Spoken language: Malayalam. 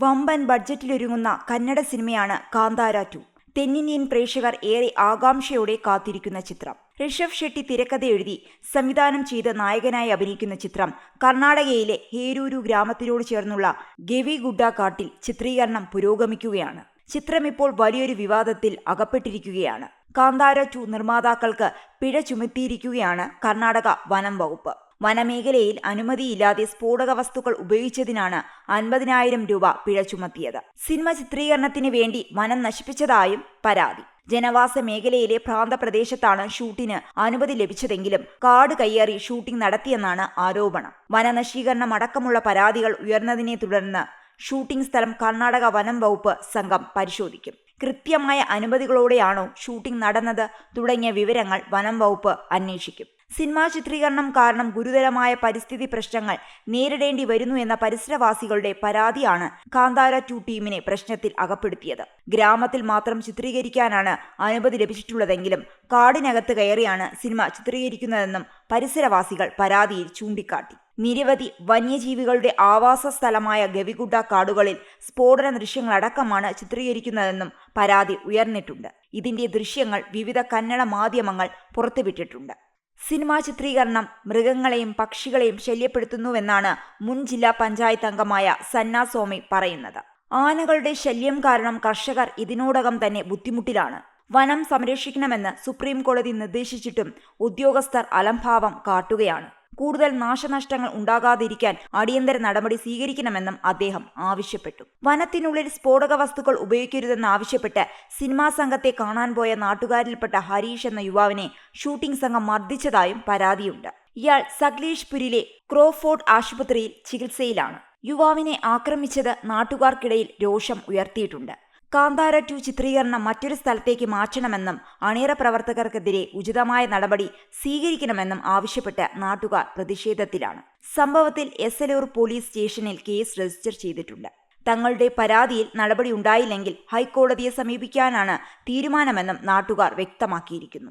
വമ്പൻ ബഡ്ജറ്റിലൊരുങ്ങുന്ന കന്നഡ സിനിമയാണ് കാന്താര ടു തെന്നിന്ത്യൻ പ്രേക്ഷകർ ഏറെ ആകാംക്ഷയോടെ കാത്തിരിക്കുന്ന ചിത്രം. ഋഷഭ് ഷെട്ടി തിരക്കഥ എഴുതി സംവിധാനം ചെയ്ത നായകനായി അഭിനയിക്കുന്ന ചിത്രം കർണാടകയിലെ ഹേരൂരു ഗ്രാമത്തിനോട് ചേർന്നുള്ള ഗവിഗുഡ കാട്ടിൽ ചിത്രീകരണം പുരോഗമിക്കുകയാണ്. ചിത്രം ഇപ്പോൾ വലിയൊരു വിവാദത്തിൽ അകപ്പെട്ടിരിക്കുകയാണ്. കാന്താര ടു നിർമ്മാതാക്കൾക്ക് പിഴ ചുമത്തിയിരിക്കുകയാണ് കർണാടക വനം വകുപ്പ്. വനമേഖലയിൽ അനുമതിയില്ലാതെ സ്ഫോടക വസ്തുക്കൾ ഉപയോഗിച്ചതിനാണ് അൻപതിനായിരം രൂപ പിഴ ചുമത്തിയത്. സിനിമ ചിത്രീകരണത്തിന് വേണ്ടി വനം നശിപ്പിച്ചതായും പരാതി. ജനവാസ മേഖലയിലെ പ്രാന്തപ്രദേശത്താണ് ഷൂട്ടിന് അനുമതി ലഭിച്ചതെങ്കിലും കാട് കയ്യേറി ഷൂട്ടിംഗ് നടത്തിയെന്നാണ് ആരോപണം. വനനശീകരണം അടക്കമുള്ള പരാതികൾ ഉയർന്നതിനെ തുടർന്ന് ഷൂട്ടിംഗ് സ്ഥലം കർണാടക വനം വകുപ്പ് സംഘം പരിശോധിക്കും. കൃത്യമായ അനുമതികളോടെയാണോ ഷൂട്ടിംഗ് നടന്നത് തുടങ്ങിയ വിവരങ്ങൾ വനം വകുപ്പ് അന്വേഷിക്കും. സിനിമാ ചിത്രീകരണം കാരണം ഗുരുതരമായ പരിസ്ഥിതി പ്രശ്നങ്ങൾ നേരിടേണ്ടി വരുന്നു എന്ന പരിസരവാസികളുടെ പരാതിയാണ് കാന്താര ടു ടീമിനെ പ്രശ്നത്തിൽ അകപ്പെടുത്തിയത്. ഗ്രാമത്തിൽ മാത്രം ചിത്രീകരിക്കാനാണ് അനുമതി ലഭിച്ചിട്ടുള്ളതെങ്കിലും കാടിനകത്ത് കയറിയാണ് സിനിമ ചിത്രീകരിക്കുന്നതെന്നും പരിസരവാസികൾ പരാതിയിൽ ചൂണ്ടിക്കാട്ടി. നിരവധി വന്യജീവികളുടെ ആവാസ സ്ഥലമായ ഗവിഗുഡ കാടുകളിൽ സ്ഫോടന ദൃശ്യങ്ങളടക്കമാണ് ചിത്രീകരിക്കുന്നതെന്നും പരാതി ഉയർന്നിട്ടുണ്ട്. ഇതിന്റെ ദൃശ്യങ്ങൾ വിവിധ കന്നഡ മാധ്യമങ്ങൾ പുറത്തുവിട്ടിട്ടുണ്ട്. സിനിമാ ചിത്രീകരണം മൃഗങ്ങളെയും പക്ഷികളെയും ശല്യപ്പെടുത്തുന്നുവെന്നാണ് മുൻ ജില്ലാ പഞ്ചായത്ത് അംഗമായ സന്നാസ്വാമി പറയുന്നത്. ആനകളുടെ ശല്യം കാരണം കർഷകർ ഇതിനോടകം തന്നെ ബുദ്ധിമുട്ടിലാണ്. വനം സംരക്ഷിക്കണമെന്ന് സുപ്രീം കോടതി നിർദ്ദേശിച്ചിട്ടും ഉദ്യോഗസ്ഥർ അലംഭാവം കാട്ടുകയാണ്. കൂടുതൽ നാശനഷ്ടങ്ങൾ ഉണ്ടാകാതിരിക്കാൻ അടിയന്തര നടപടി സ്വീകരിക്കണമെന്നും അദ്ദേഹം ആവശ്യപ്പെട്ടു. വനത്തിനുള്ളിൽ സ്ഫോടക വസ്തുക്കൾ ഉപയോഗിക്കരുതെന്നാവശ്യപ്പെട്ട് സിനിമാ സംഘത്തെ കാണാൻ പോയ നാട്ടുകാരിൽപ്പെട്ട ഹരീഷ് എന്ന യുവാവിനെ ഷൂട്ടിംഗ് സംഘം മർദ്ദിച്ചതായും പരാതിയുണ്ട്. ഇയാൾ സഗ്ലീഷ്പുരിലെ ക്രോഫോർഡ് ആശുപത്രിയിൽ ചികിത്സയിലാണ്. യുവാവിനെ ആക്രമിച്ചത് നാട്ടുകാർക്കിടയിൽ രോഷം ഉയർത്തിയിട്ടുണ്ട്. കാന്താര ടു ചിത്രീകരണം മറ്റൊരു സ്ഥലത്തേക്ക് മാറ്റണമെന്നും അണിയറ പ്രവർത്തകർക്കെതിരെ ഉചിതമായ നടപടി സ്വീകരിക്കണമെന്നും ആവശ്യപ്പെട്ട് നാട്ടുകാർ പ്രതിഷേധത്തിലാണ്. സംഭവത്തിൽ എസലൂർ പോലീസ് സ്റ്റേഷനിൽ കേസ് രജിസ്റ്റർ ചെയ്തിട്ടുണ്ട്. തങ്ങളുടെ പരാതിയിൽ നടപടി ഉണ്ടായില്ലെങ്കിൽ ഹൈക്കോടതിയെ സമീപിക്കാനാണ് തീരുമാനമെന്നും നാട്ടുകാർ വ്യക്തമാക്കിയിരിക്കുന്നു.